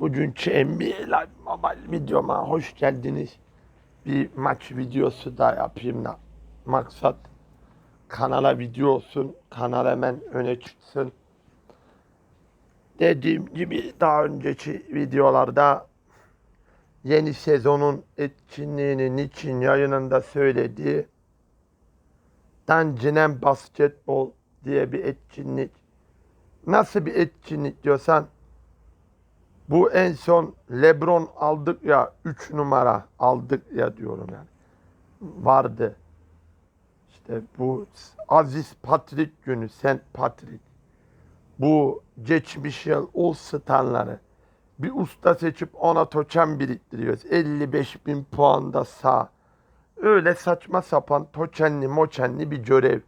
Bugünkü NBA Live Mobile videoma hoş geldiniz. Bir maç videosu da yapayım da. Maksat kanala video olsun, kanal hemen öne çıksın. Dediğim gibi daha önceki videolarda yeni sezonun etkinliğinin için yayınında söylediği Dancinen Basketbol diye bir etkinlik. Nasıl bir etkinlik diyorsan bu en son Lebron aldık ya 3 numara aldık ya diyorum yani. Vardı. İşte bu Aziz Patrick günü, Saint Patrick. Bu geçmiş yıl All Star'ları bir usta seçip ona toçan biriktiriyoruz. 55 bin puanda sağ. Öyle saçma sapan toçenli moçenli bir görev.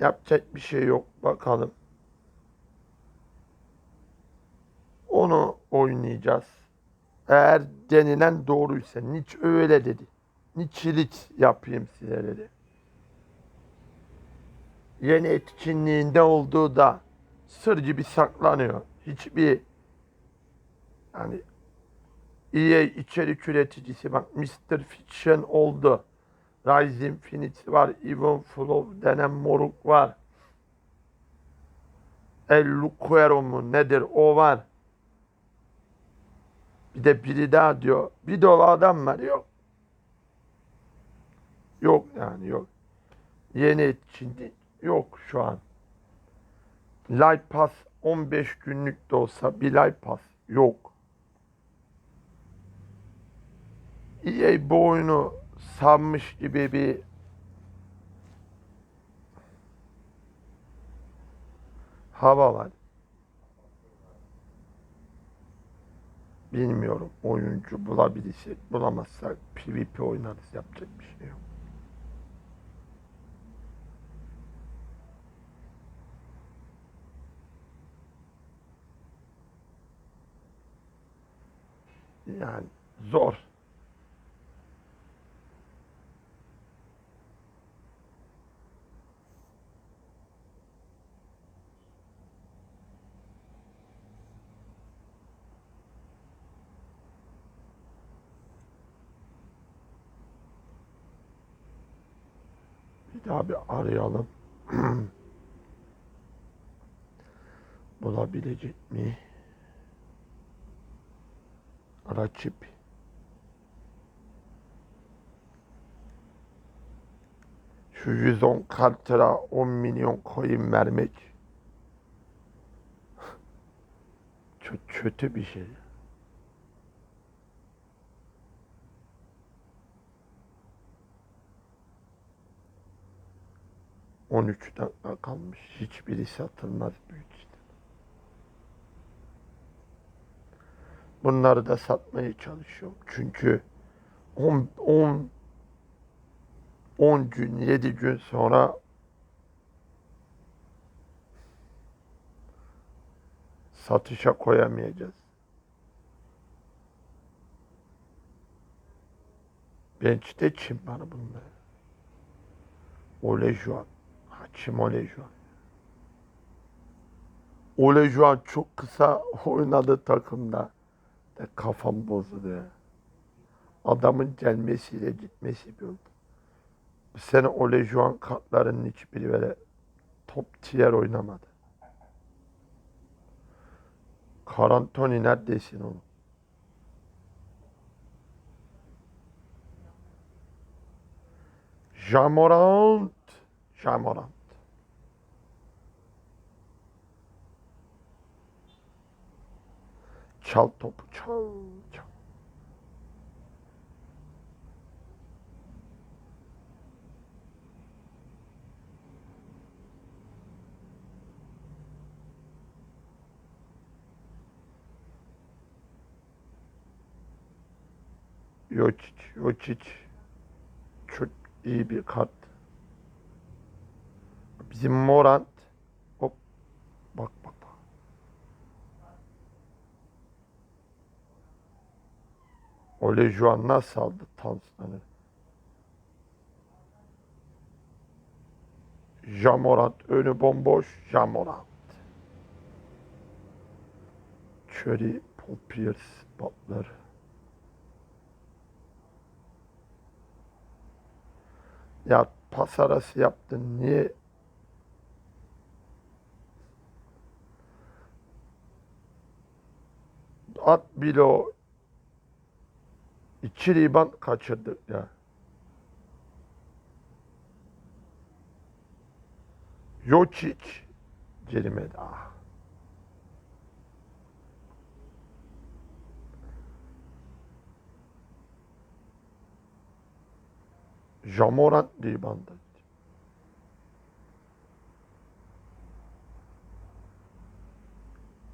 Yapacak bir şey yok. Bakalım. Onu oynayacağız. Eğer denilen doğruysa. Niç öyle dedi. Niçilik yapayım size dedi. Yeni etkinliğinde olduğu da sır gibi saklanıyor. Hiçbir yani EA içerik üreticisi bak Mr. Fiction oldu. Rising Phoenix var. Even Flow denen moruk var. El Luquero mu nedir o var. Bir de biri daha diyor. Bir dolu adam var yok. Yok yani yok. Yeni etkinlik yok şu an. Live Pass 15 günlük de olsa bir Live Pass yok. EA bu oyunu sanmış gibi bir hava var. Bilmiyorum. Oyuncu bulabilirsek bulamazsak PvP oynarız. Yapacak bir şey yok. Yani zor. Bir daha bir arayalım. Bulabilecek mi? Rakip. Şu 110 kartıra 10 milyon coin vermek çok kötü bir şey. On üç dakika kalmış. Hiçbiri satılmaz büyük ihtimal. Bunları da satmaya çalışıyorum. Çünkü 10 10 10 gün, 7 gün sonra satışa koyamayacağız. Bench'te kim bana bunlar? Olejuan. Hakim Olejuan. Olejuan çok kısa oynadı takımda. De kafam bozuldu ya. Adamın gelmesiyle gitmesi bir oldu. Bu sene Olejuan kartlarının hiçbiri böyle top tier oynamadı. Karantoni neredesin oğlum? Jamorant. Jamorant. Çal topu çal çal. Yoçiç, Yoçiç. Çok iyi bir kart. Bizim Morant. Hop. Bak bak bak. Ole Juan nasıl aldı Tanzan'ı? Jamorant önü bomboş. Jamorant. Curry, Paul Pierce, Butler. Ya pas arası yaptın. Niye? At bile o. İki riban kaçırdık ya. Jokic cerime daha. Jamoran ribanda.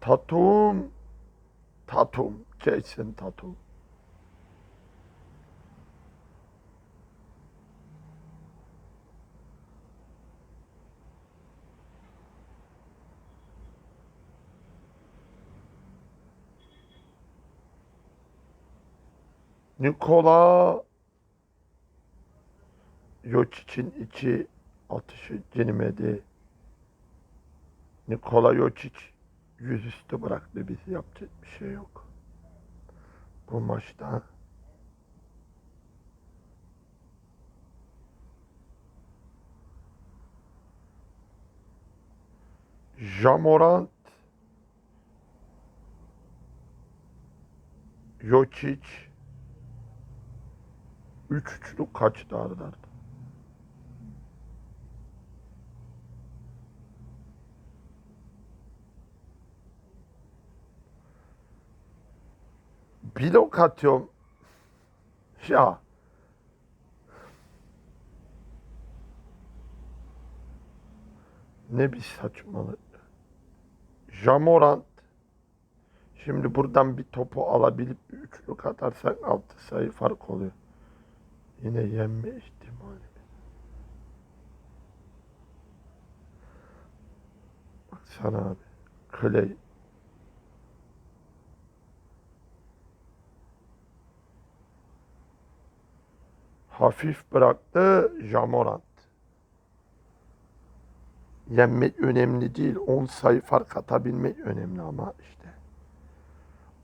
Tatum. Tatum. Jason Tatum. Nikola Jokic'in iki atışı cenemedi. Nikola Jokic yüzüstü bıraktı bizi yapacak bir şey yok. Bu maçta Jamorant Jokic Üç üçlük kaçtı arda arda. Blok atıyorum. Ya. Ne bir saçmalık. Jamorant. Şimdi buradan bir topu alabilip üçlük atarsak altı sayı fark oluyor. Yine yenme ihtimali. Baksana abi. Clay. Hafif bıraktı Jamorant. Yenmek önemli değil. 10 sayı fark atabilmek önemli ama işte.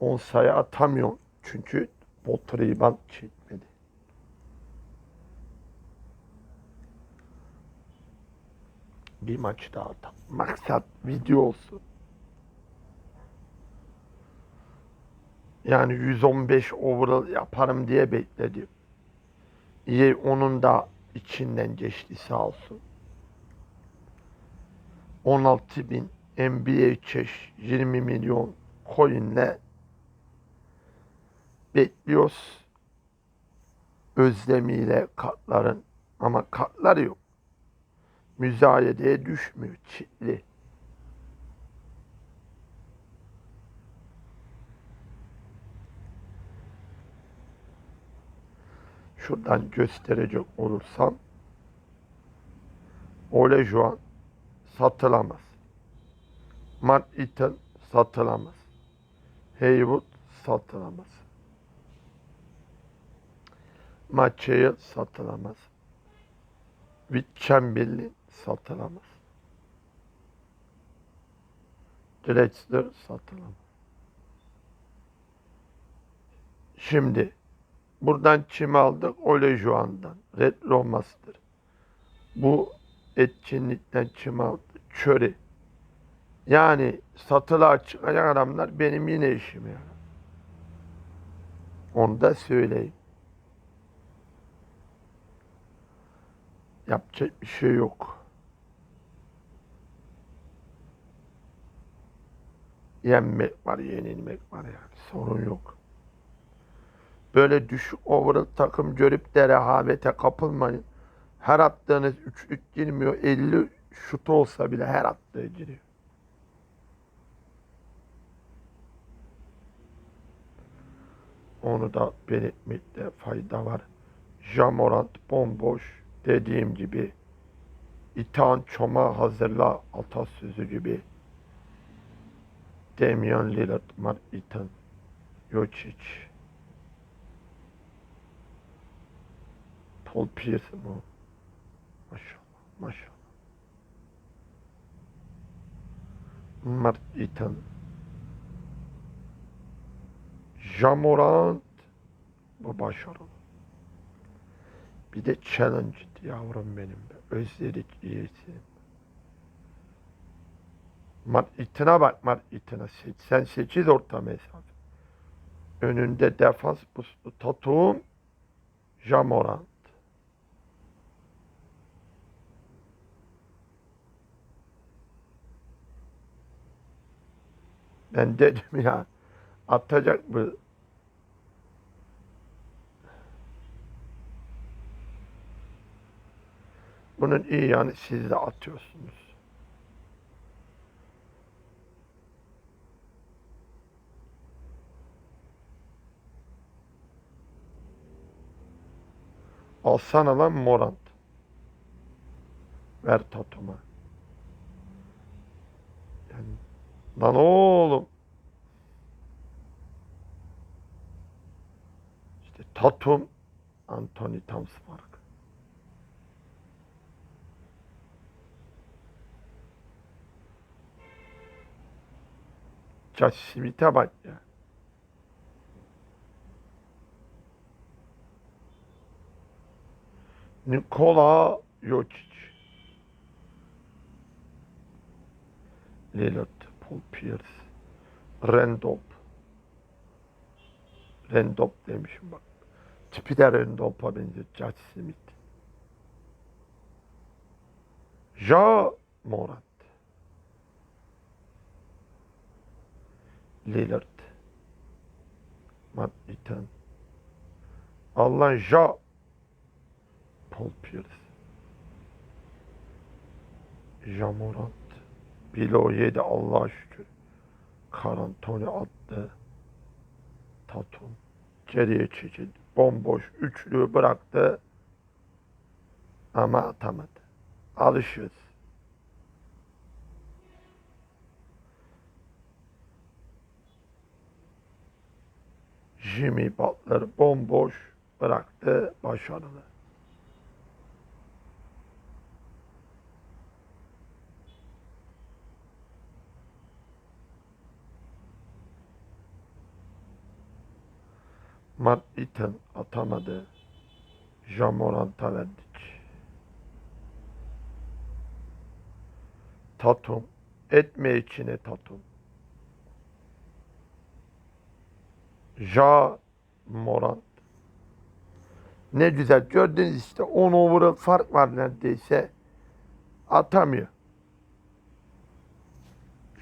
10 sayı atamıyor. Çünkü bot çekmedi. Bir maç daha atalım. Maksat video olsun. Yani 115 overall yaparım diye bekledim. İyi onun da içinden geçti sağ olsun. 16 bin NBA cash 20 milyon coinle bekliyoruz. Özlemiyle kartların ama kartlar yok müzayedeye düşmüyor çitli. Şuradan gösterecek olursam Ole Juan satılamaz. Mark Eaton satılamaz. Haywood satılamaz. Maçayı satılamaz. Chamberlain satılamaz. Drexler satılamaz. Şimdi buradan çim aldık Ole Juan'dan. Red Romas'tır. Bu etkinlikten çim aldık. Çöri. Yani satılığa çıkacak adamlar benim yine işim yani. Onu da söyleyeyim. Yapacak bir şey yok. Yenmek var, yenilmek var yani. Sorun yok. Böyle düşük overall takım görüp de rehavete kapılmayın. Her attığınız üçlük girmiyor. 50 şut olsa bile her attığı giriyor. Onu da belirtmekte fayda var. Jamorant bomboş dediğim gibi İtan çoma hazırla atasözü gibi Damian Lillard, Mark Eaton, Jokic, Paul Pierce mu? Maşallah, maşallah. Mark Eaton, Jamorant. Bu başarılı. Bir de challenge yavrum benim be. Özledik iyisi. Mat itine bak mat itine. 88 orta mesafe. Önünde defans puslu Tatum. Jamorant. Ben dedim ya atacak mı? Bunun iyi yani siz de atıyorsunuz. Alsana lan Morant. Ver Tatum'a. Yani, lan oğlum. İşte Tatum, Anthony Towns farkı. Josh Smith'e bak ya. Nikola Jokic. Lillard, Paul Pierce, Randolph. Randolph demişim bak. Tipi de Randolph'a benziyor. Josh Smith. Ja Morant. Lillard. Matt Eaton. Alan Ja. Paul Pierce. Jamorant. Bilo yedi Allah'a şükür. Karantoni attı. Tatum. Geriye çekildi. Bomboş üçlü bıraktı. Ama atamadı. Alışıyoruz. Jimmy Butler bomboş bıraktı. Başarılı. Matt Eaton atamadı. Jamorant'a verdik. Tatum. Etme içine Tatum. Ja Morant. Ne güzel gördünüz işte 10 overall fark var neredeyse. Atamıyor.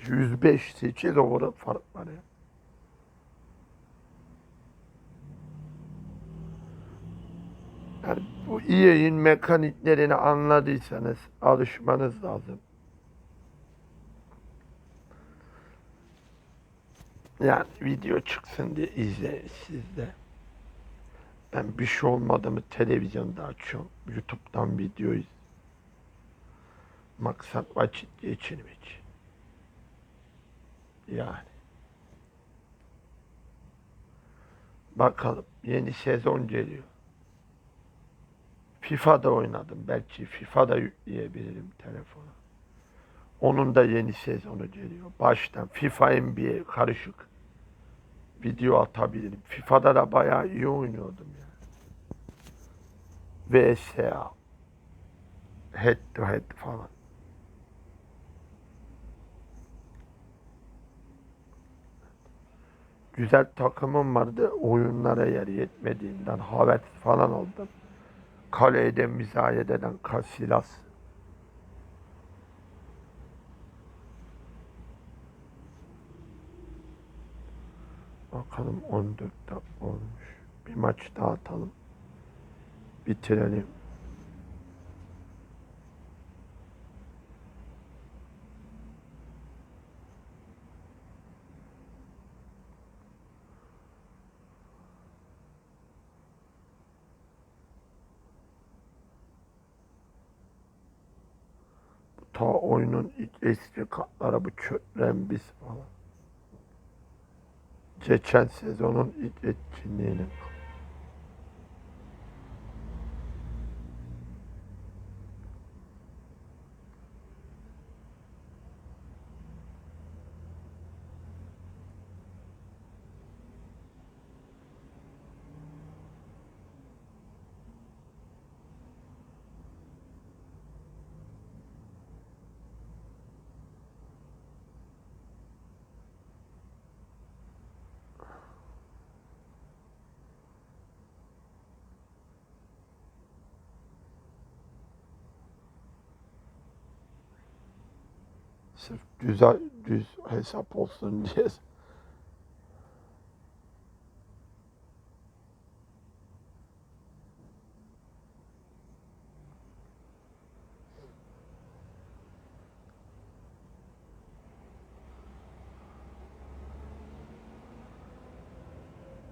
105 8 overall fark var ya. Yani bu EA'in mekaniklerini anladıysanız alışmanız lazım. Yani video çıksın diye izleyin siz de. Ben bir şey olmadı mı televizyonda açıyorum. YouTube'dan video iz. Maksat vakit geçirmek. Yani. Bakalım yeni sezon geliyor. FIFA'da oynadım. Belki FIFA'da yükleyebilirim telefona. Onun da yeni sezonu geliyor. Baştan FIFA NBA karışık video atabilirim. FIFA'da da bayağı iyi oynuyordum ya. VSA head to head falan. Güzel takımım vardı. Oyunlara yer yetmediğinden Havet falan oldum. Kalede müzayededen Casillas. Bakalım 14 dakika olmuş. Bir maç daha atalım. Bitirelim. Ta oyunun ilk eski katları bu çötren biz falan. Geçen sezonun ilk etkinliğini. Sırf düz, düz hesap olsun diye.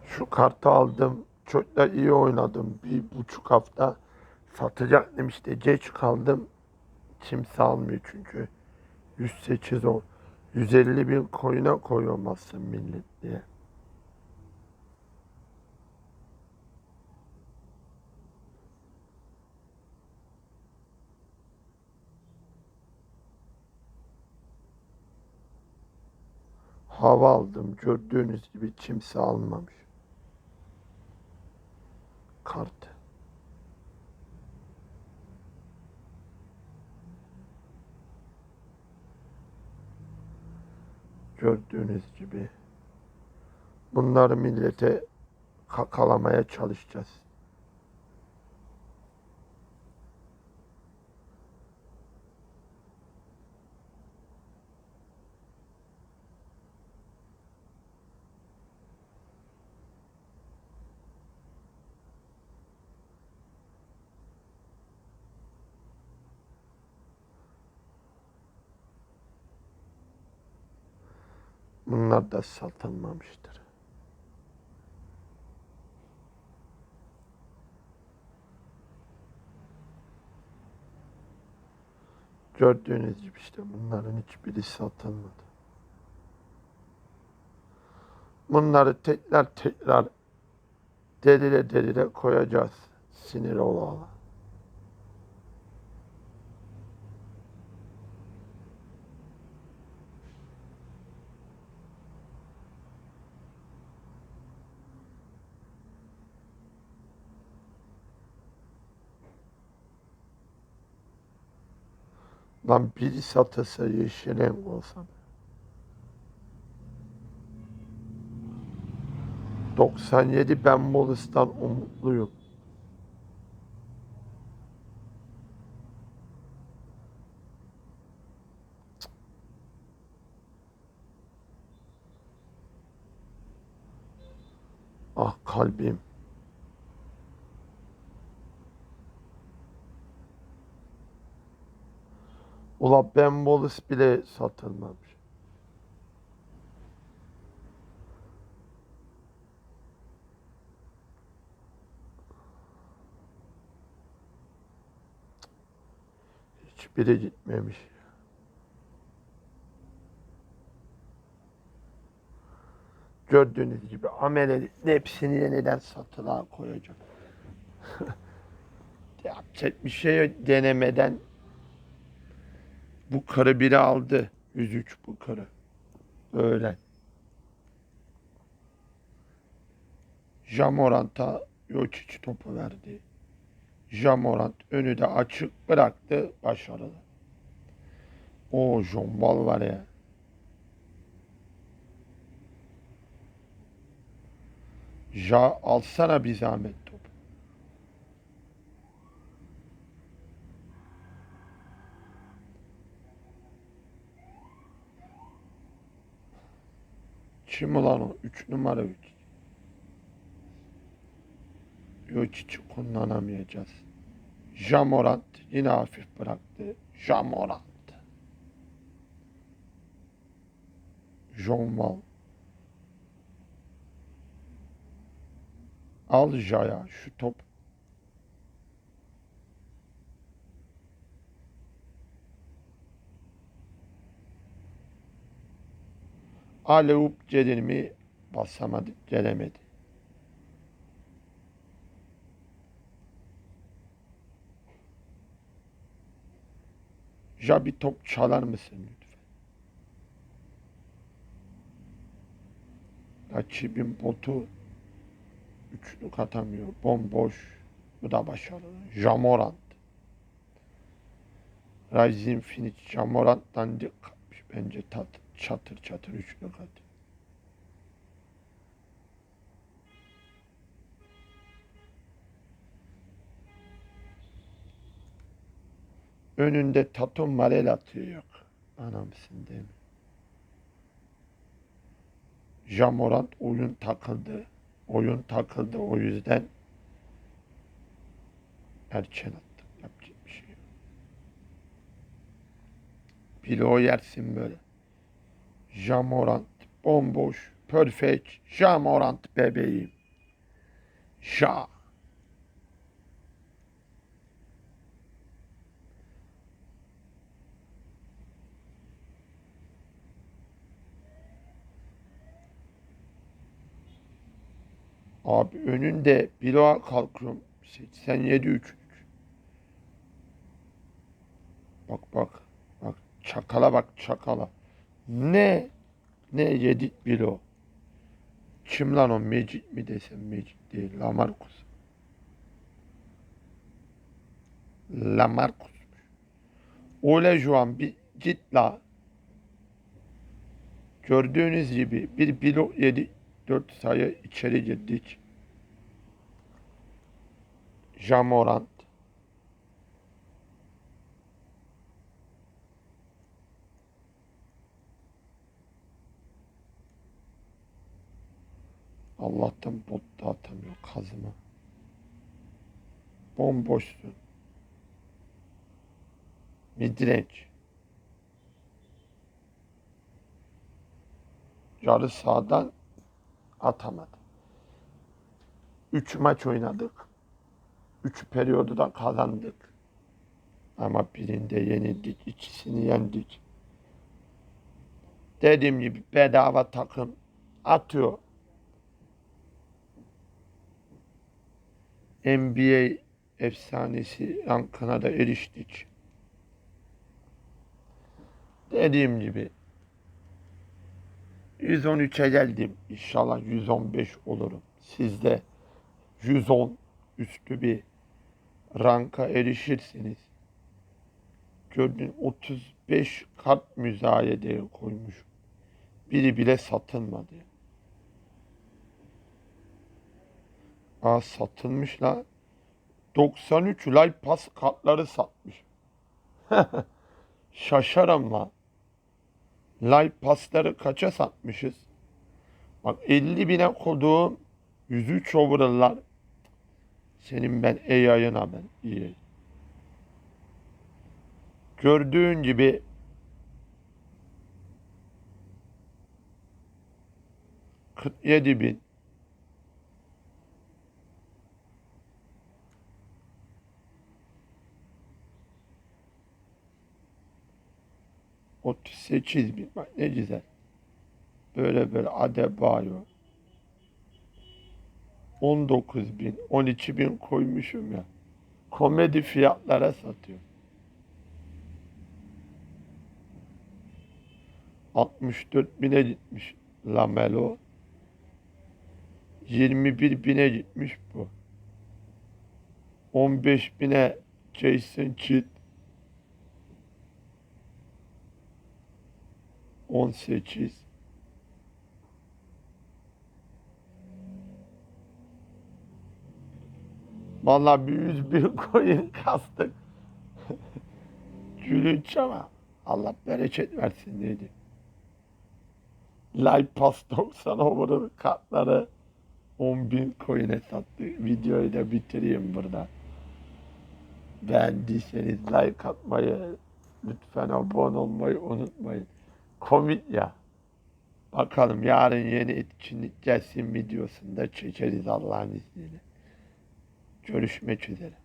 Şu kartı aldım. Çok da iyi oynadım. Bir buçuk hafta satacaktım işte. Geç kaldım. Kimse almıyor çünkü. 108 ol. 150 bin koyuna koyamazsın millet diye. Hava aldım. Gördüğünüz gibi kimse almamış. Kart. Gördüğünüz gibi. Bunları millete kakalamaya çalışacağız. Bunlar da satılmamıştır. Gördüğünüz gibi işte bunların hiçbiri satılmadı. Bunları tekrar tekrar delile delile koyacağız. Sinir ola ola. Lan biri satılsa yeşil renk olsa. 97 ben Molis'tan umutluyum. Ah kalbim. Ula Ben Wallace bile satılmamış. Hiçbiri gitmemiş. Gördüğünüz gibi amelerin hepsini yeniden satılığa koyacak. Yapacak bir şey denemeden bu karı biri aldı. 103 bu karı. Öyle. Jamorant'a Yoçiç topu verdi. Jamorant önü de açık bıraktı. Başarılı. O Jombal var ya. Ja alsana bir zahmet top. Kim ulan o? 3 numara 3. Yok hiç kullanamayacağız. Jamorant yine hafif bıraktı. Jamorant. Jonval. Al Jaya şu top. Aleup gelir mi? Basamadı, gelemedi. Ja bir top çalar mısın lütfen? Rakibin botu üçlük atamıyor. Bomboş. Bu da başarılı. Jamorant. Rising Phoenix Jamorant'tan dik kapmış. Bence tat, çatır çatır üçlük atıyor. Önünde Tatum Marel atıyor yok. Anamsın değil mi? Jamorant oyun takıldı. Oyun takıldı o yüzden erken attık. Yapacak bir şey yok. Bilo yersin böyle. Jamorant bomboş. Perfect. Jamorant bebeğim. Ja. Abi önünde bloğa kalkıyorum. 87 3 Bak bak. Bak çakala bak çakala. Ne? Ne yedik bilo. Kim lan o Magic mi desem Magic değil. Lamarcus. Lamarcus. Öyle şu an bir git la. Gördüğünüz gibi bir bilo yedi. Dört sayı içeri girdik. Jamorant. Allah'tan bot da atamıyor kazıma. Bomboşsun. Midrange. Yarı sağdan atamadı. Üç maç oynadık. Üç periyodu da kazandık. Ama birinde yenildik, ikisini yendik. Dediğim gibi bedava takım atıyor. NBA efsanesi rankına da eriştik. Dediğim gibi 113'e geldim. İnşallah 115 olurum. Siz de 110 üstü bir ranka erişirsiniz. Gördün 35 kart müzayedeye koymuş. Biri bile satılmadı. Aa satılmış la. 93 live pas kartları satmış. Şaşarım la. Live pasları kaça satmışız? Bak 50 bine koduğum 103 overall'lar. Senin ben AI'ına ben iyi. Gördüğün gibi kırk yedi bin otuz sekiz bin bak ne güzel. Böyle böyle Adebayo. 19 bin, 12 bin koymuşum ya. Komedi fiyatlara satıyor. 64 bine gitmiş Lamelo. 21 bine gitmiş bu. 15 bine Jason Kidd. 18 Vallahi bir bir koyun kastık. Gülünç ama Allah bereket versin dedi. Live Pass 90 over'ın kartları 10 bin coin'e sattı. Videoyu da bitireyim burada. Beğendiyseniz like atmayı, lütfen abone olmayı unutmayın. Komik ya. Bakalım yarın yeni etkinlik gelsin videosunda çekeriz Allah'ın izniyle. Görüşmek üzere.